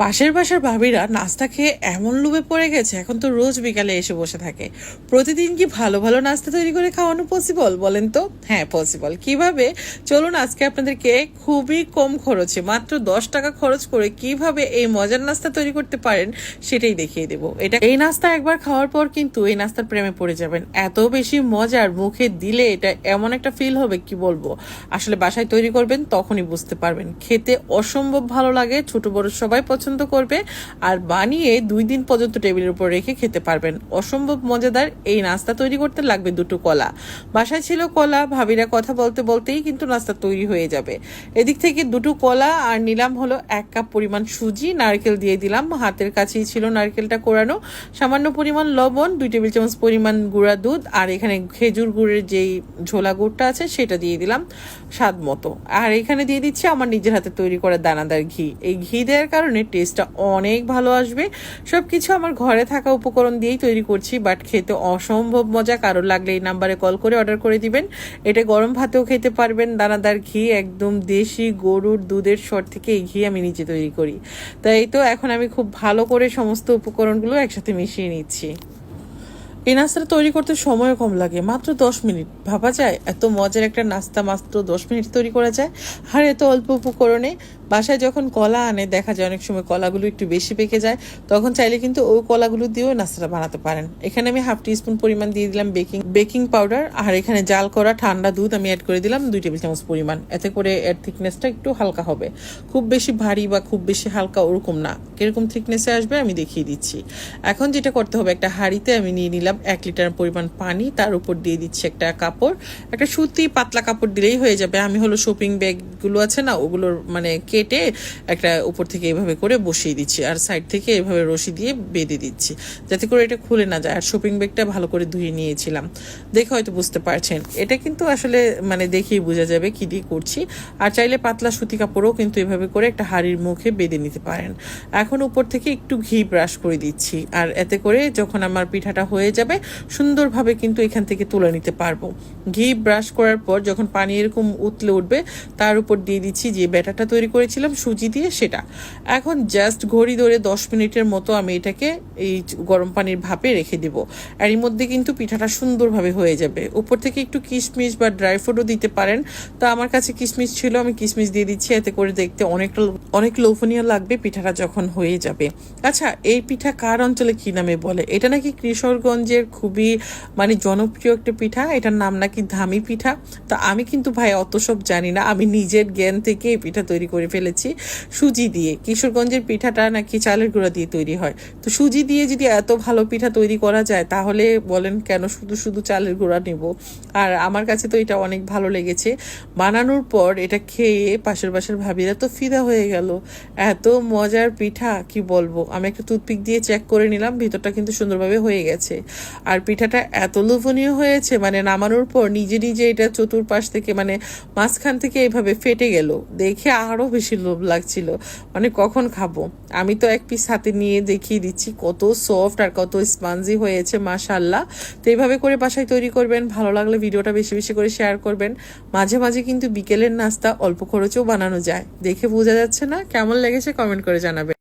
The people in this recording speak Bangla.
পাশের বাসার ভাবিরা নাস্তা খেয়ে এমন লোভে পড়ে গেছে, এখন তো রোজ বিকালে এসে বসে থাকে। প্রতিদিন কি ভালো ভালো নাস্তা তৈরি করে খাওয়ানো পসিবল বলেন তো? হ্যাঁ পসিবল কীভাবে? চলুন আজকে আপনাদেরকে খুবই কম খরচে, মাত্র দশ টাকা খরচ করে কীভাবে এই মজার নাস্তা তৈরি করতে পারেন সেটাই দেখিয়ে দেবো। এটা এই নাস্তা একবার খাওয়ার পর কিন্তু এই নাস্তার প্রেমে পড়ে যাবেন। এত বেশি মজার মুখে দিলে এটা এমন একটা ফিল হবে, কি বলব? আসলে বাসায় তৈরি করবেন তখনই বুঝতে পারবেন। খেতে অসম্ভব ভালো লাগে, ছোট বড় সবাই পছন্দ করবে আর বানিয়ে দুই দিন পর্যন্ত টেবিলের উপর রেখে খেতে পারবেন। অসম্ভব মজাদার এই নাস্তা তৈরি করতে লাগবে দুটো কলা। বাসায় ছিল কলা, ভাবিরা কথা বলতে বলতেই কিন্তু নাস্তা তৈরি হয়ে যাবে। এদিক থেকে দুটো কলা আর নিলাম হলো এক কাপ পরিমাণ সুজি, নারকেল দিয়ে দিলাম। হাতের কাছেই ছিল নারকেলটা কোরানো। সামান্য পরিমাণ লবণ, দুই টেবিল চামচ পরিমাণ গুঁড়া দুধ আর এখানে খেজুর গুড়ের যেই ঝোলা গুড়টা আছে সেটা দিয়ে দিলাম স্বাদ মতো। আর এখানে দিয়ে দিচ্ছি আমার নিজের হাতে তৈরি করা দানাদার ঘি। এই ঘি দেওয়ার কারণে টেস্টটা অনেক ভালো আসবে। সব কিছু আমার ঘরে থাকা উপকরণ দিয়েই তৈরি করছি বাট খেতে অসম্ভব মজা। কারও লাগলে এই নাম্বারে কল করে অর্ডার করে দিবেন। এটা গরম ভাতেও খেতে পারবেন। দানাদার ঘি, একদম দেশি গরুর দুধের স্বর থেকে এই ঘি আমি নিজে তৈরি করি। তাই তো এখন আমি খুব ভালো করে সমস্ত উপকরণগুলো একসাথে মিশিয়ে নিচ্ছি। এই নাস্তাটা তৈরি করতে সময় কম লাগে, মাত্র দশ মিনিট। ভাবা যায়, এত মজার একটা নাস্তা মাত্র দশ মিনিট তৈরি করা যায়। আর এত অল্প উপকরণে বাসায় যখন কলা আনে, দেখা যায় অনেক সময় কলাগুলো একটু বেশি পেকে যায়, তখন চাইলে কিন্তু ওই কলাগুলো দিয়েও নাস্তাটা বানাতে পারেন। এখানে আমি হাফ টিস্পুন পরিমাণ দিয়ে দিলাম বেকিং বেকিং পাউডার, আর এখানে জাল করা ঠান্ডা দুধ আমি অ্যাড করে দিলাম দুই টেবিল চামচ পরিমাণ। এতে করে এর থিকনেসটা একটু হালকা হবে। খুব বেশি ভারী বা খুব বেশি হালকা ওরকম না। কীরকম থিকনেসে আসবে আমি দেখিয়ে দিচ্ছি। এখন যেটা করতে হবে, একটা হাঁড়িতে আমি নিয়ে নিলাম এক লিটার পরিমাণ পানি, তার উপর দিয়ে দিচ্ছি একটা কাপড়। একটা সুতি পাতলা কাপড় দিলেই হয়ে যাবে। আমি হলো শপিং ব্যাগগুলো আছে না, ওগুলোর মানে কেটে একটা উপর থেকে এভাবে করে বসিয়ে দিচ্ছি। আর সাইড থেকে এভাবে রশি দিয়ে বেঁধে দিচ্ছি। যাতে করে এটা খুলে না যায়। আর শপিং ব্যাগটা ভালো করে ধুয়ে নিয়েছিলাম। দেখে হয়তো বুঝতে পারছেন। এটা কিন্তু আসলে মানে দেখেই বোঝা যাবে কি দিয়ে করছি। আর চাইলে পাতলা সুতি কাপড়ও কিন্তু এভাবে করে একটা হাড়ির মুখে বেঁধে নিতে পারেন। এখন উপর থেকে একটু ঘি ব্রাশ করে দিচ্ছি। আর এতে করে যখন আমার পিঠাটা হয়ে যাবে, সুন্দরভাবে কিন্তু এখান থেকে তুলে নিতে পারব। ঘি ব্রাশ করার পর যখন পানি এরকম উতলে উঠবে, তার উপর দিয়ে দিচ্ছি যে ব্যাটাটা তৈরি করেছিলাম সুজি দিয়ে সেটা। এখন জাস্ট ঘড়ি ধরে দশ মিনিটের মতো আমি এটাকে এই গরম পানির ভাপে রেখে দিব। আর এর মধ্যে কিন্তু পিঠাটা সুন্দরভাবে হয়ে যাবে। উপর থেকে একটু কিশমিশ বা ড্রাই ফ্রুটও দিতে পারেন। তা আমার কাছে কিশমিশ ছিল, আমি কিশমিশ দিয়ে দিচ্ছি। এতে করে দেখতে অনেকটা অনেক লোভনীয় লাগবে পিঠাটা যখন হয়ে যাবে। আচ্ছা এই পিঠা কার অঞ্চলে কি নামে বলে? এটা নাকি কিশোরগঞ্জের খুবই মানে জনপ্রিয় একটা পিঠা। এটার নাম নাকি ধামি পিঠা। তা আমি কিন্তু ভাই অত সব জানি না। আমি নিজের জ্ঞান থেকে এই পিঠা তৈরি করে ফেলেছি। সুজি দিয়ে। কিশোরগঞ্জের পিঠাটা নাকি চালের গুঁড়া দিয়ে তৈরি হয়। তো সুজি দিয়ে যদি এত ভালো পিঠা তৈরি করা যায়, তাহলে বলেন কেন শুধু শুধু চালের গুঁড়া নেব? আর আমার কাছে তো এটা অনেক ভালো লেগেছে। বানানোর পর এটা খেয়ে পাশের পাশের ভাবিরা তো ফিদা হয়ে গেল। এত মজার পিঠা, কি বলব? আমি একটা টুথপিক দিয়ে চেক করে নিলাম, ভিতরটা কিন্তু সুন্দরভাবে হয়ে গেছে। আর পিঠাটা এত লোভনীয় হয়েছে মানে নামানোর পর নিজে নিজে এটা চতুর্পাশ থেকে মানে মাঝখান থেকে এইভাবে ফেটে গেল। দেখে আরও বেশি লোভ লাগছিল। মানে কখন খাব? আমি তো এক পিস হাতে নিয়ে দেখিয়ে দিচ্ছি, কত সফট আর কত স্পঞ্জি হয়েছে মাশাল্লাহ তো এইভাবে করে বাসায় তৈরি করবেন, ভালো লাগলে ভিডিওটা বেশি বেশি করে শেয়ার করবেন। মাঝে মাঝে কিন্তু বিকেলের নাস্তা অল্প খরচেও বানানো যায়। দেখে বোঝা যাচ্ছে না? কেমন লেগেছে? কমেন্ট করে জানাবেন।